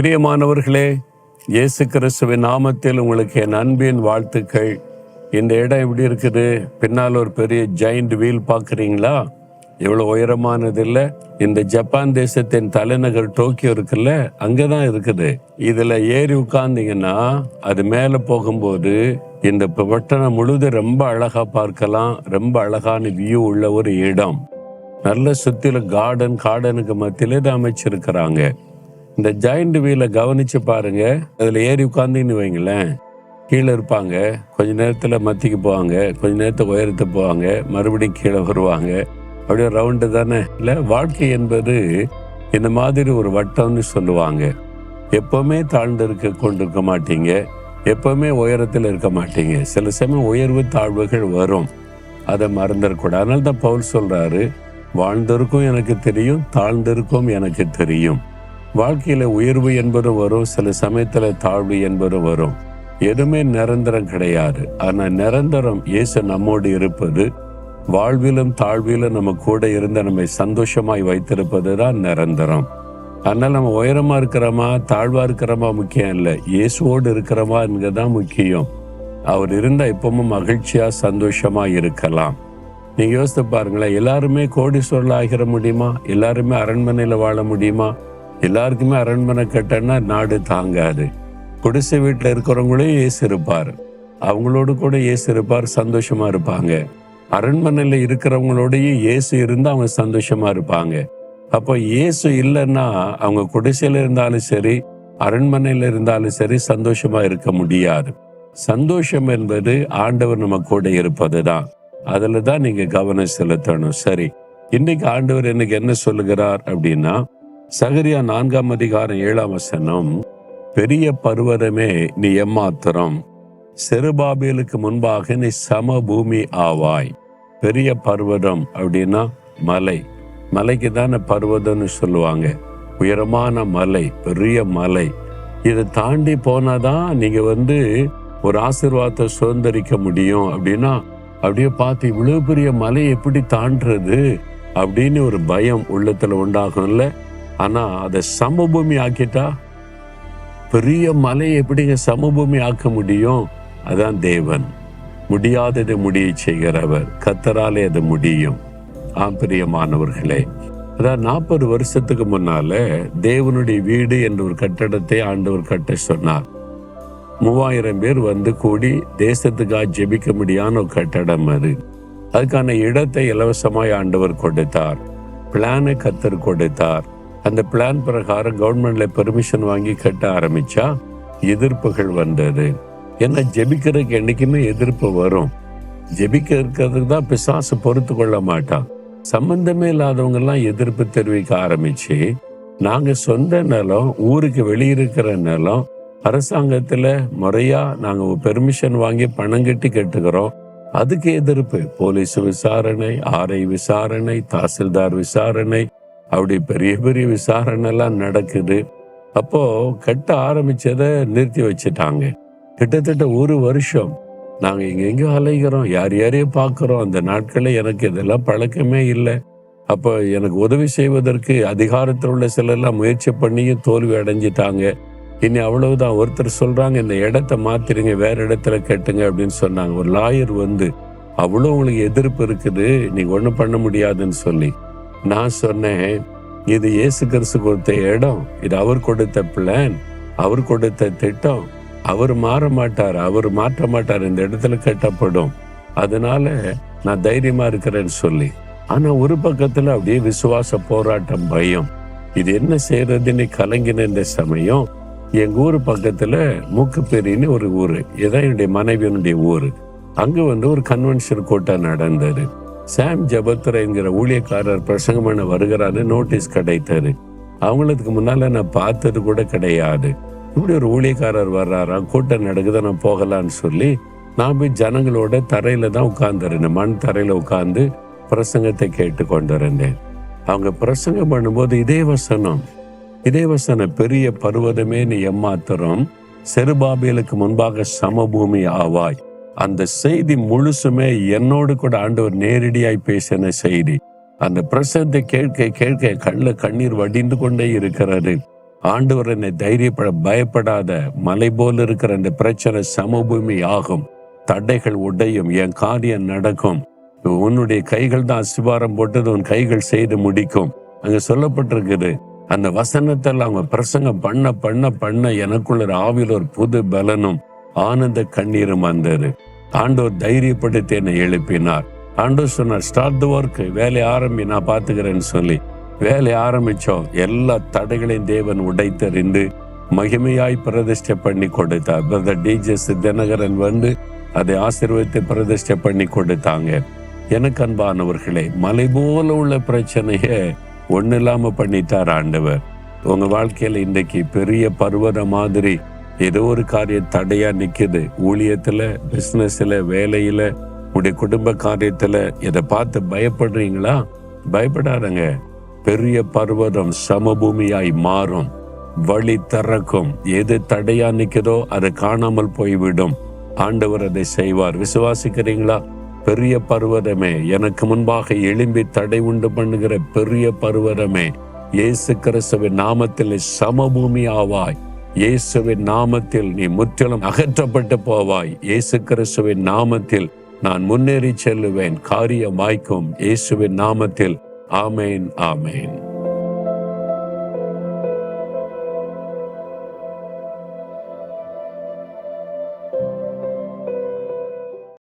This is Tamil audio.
பிரியமானவர்களே இயேசு கிறிஸ்துவின் நாமத்தில் உங்களுக்கு என் அன்பின் வாழ்த்துக்கள். இந்த இடம் எப்படி இருக்குது? பின்னால் ஒரு பெரிய ஜெயிண்ட் வீல் பார்க்குறீங்களா? எவ்வளோ உயரமானது இல்லை இந்த ஜப்பான் தேசத்தின் தலைநகர் டோக்கியோ இருக்குல்ல அங்கே தான் இருக்குது. இதில் ஏறி உட்கார்ந்தீங்கன்னா அது மேலே போகும்போது இந்த பட்டணம் முழுது ரொம்ப அழகாக பார்க்கலாம். ரொம்ப அழகான வியூ உள்ள ஒரு இடம். நல்ல சுற்றில கார்டன் கார்டனுக்கு மத்தியிலே தான் அமைச்சிருக்கிறாங்க. இந்த ஜாயிண்ட் வீலை கவனிச்சு பாருங்க. அதில் ஏறி உட்காந்துன்னு வைங்களேன். கீழே இருப்பாங்க. கொஞ்ச நேரத்தில் மத்திக்கு போவாங்க. கொஞ்ச நேரத்தில் உயரத்து போவாங்க. மறுபடியும் கீழே வருவாங்க. அப்படியே ரவுண்டு தானே? இல்லை வாழ்க்கை என்பது இந்த மாதிரி ஒரு வட்டம்னு சொல்லுவாங்க. எப்பவுமே தாழ்ந்து இருக்க கொண்டு இருக்க மாட்டீங்க. எப்பவுமே உயரத்தில் இருக்க மாட்டீங்க. சில சமயம் உயர்வு தாழ்வுகள் வரும். அதை மறந்துடக்கூடாது. அதனால தான் பவுல் சொல்றாரு வாழ்ந்திருக்கும் எனக்கு தெரியும் தாழ்ந்திருக்கும் எனக்கு தெரியும். வாழ்க்கையில உயர்வு என்பது வரும் சில சமயத்துல தாழ்வு என்பது வரும். எதுவுமே நிரந்தரம் கிடையாது. ஆனா நிரந்தரம் இயேசு நம்மோடு இருப்பது வாழ்விலும் தாழ்விலும் நம்ம கூட இருந்து நம்மை சந்தோஷமாய் வைத்திருப்பது தான் நிரந்தரம். அதனால நம்ம உயரமா இருக்கிறோமா தாழ்வா இருக்கிறோமா முக்கியம் இல்லை. இயேசுவோடு இருக்கிறோமா தான் முக்கியம். அவர் இருந்தா எப்பவும் மகிழ்ச்சியா சந்தோஷமா இருக்கலாம். நீங்க யோசித்து பாருங்களேன் எல்லாருமே கோடீஸ்வரல் ஆகிற முடியுமா? எல்லாருமே அரண்மனையில வாழ முடியுமா? எல்லாருக்குமே அரண்மனை கட்டன்னா நாடு தாங்காது. குடிசை வீட்டில் இருக்கிறவங்களே ஏசு இருப்பார் அவங்களோடு கூட இயேசு இருப்பார் சந்தோஷமா இருப்பாங்க. அரண்மனையில் இருக்கிறவங்களோடையும் ஏசு இருந்தால் அவங்க சந்தோஷமா இருப்பாங்க. அப்போ இயேசு இல்லைன்னா அவங்க குடிசையில் இருந்தாலும் சரி அரண்மனையில் இருந்தாலும் சரி சந்தோஷமா இருக்க முடியாது. சந்தோஷம் என்பது ஆண்டவர் நம்ம கூட இருப்பது தான் அதில் தான் நீங்கள் கவனம் செலுத்தணும். சரி இன்னைக்கு ஆண்டவர் எனக்கு என்ன சொல்லுகிறார் அப்படின்னா சகரியா நான்காம் அதிகாரம் ஏழாம் வசனம் பெரிய பருவதமே நீ எம்மாத்திரம். செருபாபேலுக்கு முன்பாக நீ சம பூமி ஆவாய். பெரிய பர்வதம் அப்படின்னா மலை. மலைக்கு தானே பர்வதம்னு சொல்லுவாங்க. உயரமான மலை பெரிய மலை. இதை தாண்டி போனாதான் நீங்க வந்து ஒரு ஆசிர்வாதத்தை சுதந்திரிக்க முடியும். அப்படின்னா அப்படியே பார்த்து இவ்வளவு பெரிய மலை எப்படி தாண்டுறது அப்படின்னு ஒரு பயம் உள்ளத்துல உண்டாகும்ல. ஆனால் அதை சமபூமி ஆக்கிட்டா பெரிய மலையை எப்படிங்க சமபூமி ஆக்க முடியும்? அதான் தேவன். முடியாததை முடிய செய்கிறவர் கத்தராலே அது முடியும். ஆம் பிரியமானவர்களே. அதான் நாற்பது வருஷத்துக்கு முன்னால தேவனுடைய வீடு என்ற ஒரு கட்டடத்தை ஆண்டவர் கட்ட சொன்னார். மூவாயிரம் பேர் வந்து கூடி தேசத்துக்காக ஜெபிக்க முடியான ஒரு கட்டடம் அது. அதுக்கான இடத்தை இலவசமாய் ஆண்டவர் கொடுத்தார். பிளானை கத்தர் கொடுத்தார். அந்த பிளான் பிரகாரம் கவர்மெண்ட்ல பெர்மிஷன் வாங்கி கட்ட ஆரம்பிச்சா எதிர்ப்புகள் வந்தது. ஏன்னா ஜெபிக்கிறதுக்கு என்றைக்குமே எதிர்ப்பு வரும். ஜெபிக்க இருக்கிறதுக்கு தான் பிசாசு பொறுத்து கொள்ள மாட்டான். சம்பந்தமே இல்லாதவங்கெல்லாம் எதிர்ப்பு தெரிவிக்க ஆரம்பிச்சு நாங்கள் சொந்த நிலம் ஊருக்கு வெளியிருக்கிற நிலம் அரசாங்கத்தில் முறையாக நாங்கள் பெர்மிஷன் வாங்கி பணம் கட்டி கட்டுக்கிறோம் அதுக்கு எதிர்ப்பு போலீஸ் விசாரணை ஆர்ஐ விசாரணை தாசில்தார் விசாரணை அப்படி பெரிய பெரிய விசாரணை எல்லாம் நடக்குது. அப்போ கட்ட ஆரம்பிச்சதை நிறுத்தி வச்சுட்டாங்க. கிட்டத்தட்ட ஒரு வருஷம் நாங்க எங்கெங்கோ அலைகிறோம். யார் யாரையும் பார்க்கிறோம். அந்த நாட்களில் எனக்கு இதெல்லாம் பழக்கமே இல்லை. அப்போ எனக்கு உதவி செய்வதற்கு அதிகாரத்தில் உள்ள சிலர்லாம் முயற்சி பண்ணியும் தோல்வி அடைஞ்சிட்டாங்க. இனி அவ்வளவுதான். ஒருத்தர் சொல்றாங்க இந்த இடத்த மாத்திருங்க வேற இடத்துல கட்டுங்க அப்படின்னு சொன்னாங்க. ஒரு லாயர் வந்து அவ்வளோ உங்களுக்கு எதிர்ப்பு இருக்குது. நீங்க ஒன்றும் பண்ண முடியாதுன்னு சொல்லி. நான் சொன்னேன் இது இயேசு கிறிஸ்து கொடுத்த இடம் இது அவர் கொடுத்த பிளான் அவர் கொடுத்த திட்டம். அவர் மாற மாட்டார் அவர் மாற்ற மாட்டார் இந்த இடத்துல கட்டப்படும். அதனால நான் தைரியமா இருக்கிறேன்னு சொல்லி. ஆனா ஒரு பக்கத்துல அப்படியே விசுவாச போராட்டம் பயம். இது என்ன செய்யறதுன்னு கலங்கின இந்த சமயம் எங்க ஊர் பக்கத்துல மூக்குப்பேரின்னு ஒரு ஊரு இதான் என்னுடைய மனைவியினுடைய ஊரு. அங்க வந்து ஒரு கன்வென்ஷன் கூட்டம் நடந்தது. சாம் ஜபத்ரா என்கிற ஊழியக்காரர் பிரசங்கம் பண்ண வருகிறாரு நோட்டீஸ் கிடைத்தாரு அவங்களுக்கு முன்னால நான் பார்த்தது கூட கிடையாது. இப்படி ஒரு ஊழியக்காரர் வர்றாராம் கூட்டம் நடக்குது நான் போகலான்னு சொல்லி நான் போய் ஜனங்களோட தரையில தான் உட்கார்ந்துருந்தேன். மண் தரையில உட்கார்ந்து பிரசங்கத்தை கேட்டு கொண்டு இருந்தேன் அவங்க பிரசங்கம் பண்ணும்போது இதே வசனம் இதே வசனம் பெரிய பருவதமே நீ எம்மாத்திரம் செருபாபியலுக்கு முன்பாக சமபூமி ஆவாய். அந்த செய்தி முழுசுமே என்னோடு கூட ஆண்டவர் நேரடியாய் பேசின செய்தி. அந்த பிரசத்தை கேட்க கேட்க கள்ள கண்ணீர் வடிந்து கொண்டே இருக்கிறாரு ஆண்டவர் என்னை தைரியப்பட பயப்படாத மலை போல் இருக்கிற அந்த பிரச்சனை சமபூமி ஆகும். தடைகள் உடையும் என் காரியம் நடக்கும். உன்னுடைய கைகள் தான் அசிவாரம் போட்டது உன் கைகள் செய்து முடிக்கும். அங்க சொல்லப்பட்டிருக்குது அந்த வசனத்தில் அவங்க பிரசங்கம் பண்ண பண்ண பண்ண எனக்குள்ள ஒரு ஆவியில் ஒரு புது பலனும் ஆனந்த கண்ணீரும் வந்தது. ஆண்டோர் தைரியப்படுத்தி என்னை எழுப்பினார். ஆண்டோர் சொன்னார் ஸ்டார்ட் த ஒர்க் வேலையை ஆரம்பி நான் பார்த்துக்கிறேன்னு சொல்லி. வேலையை ஆரம்பிச்சோம். எல்லா தடைகளையும் தேவன் உடைத்தறிந்து மகிமையாய் பிரதிஷ்டை பண்ணி கொடுத்தார். பிரதர் டிஜெஸ் தினகரன் வந்து அதை ஆசீர்வதித்து பிரதிஷ்டை பண்ணி கொடுத்தாங்க. எனக்கு அன்பானவர்களே மலை போல உள்ள பிரச்சனையை ஒன்றும் இல்லாம பண்ணிட்டார் ஆண்டவர். உங்க வாழ்க்கையில இன்றைக்கு பெரிய பருவத மாதிரி ஏதோ ஒரு காரியம் தடையா நிக்குது. ஊழியத்துல பிசினஸ்ல வேலையில உடைய குடும்ப காரியத்துல இதை பார்த்து பயப்படுறீங்களா? பயப்படாதங்க. பெரிய பர்வதம் சமபூமியாய் மாறும். வழி திறக்கும். எது தடையா நிக்குதோ அது காணாமல் போய்விடும். ஆண்டவர் அதை செய்வார். விசுவாசிக்கிறீங்களா? பெரிய பர்வதமே. எனக்கு முன்பாக எழும்பி தடை உண்டு பண்ணுகிற பெரிய பர்வதமே. இயேசு கிறிஸ்துவின் நாமத்தில் சமபூமி ஆவாய். இயேசுவின் நாமத்தில் நீ முற்றிலும் அகற்றப்பட்டு போவாய். இயேசு கிறிஸ்துவின் நாமத்தில் நான் முன்னேறி செல்லுவேன். காரியம் வாய்க்கும் இயேசுவின் நாமத்தில். ஆமேன் ஆமேன்.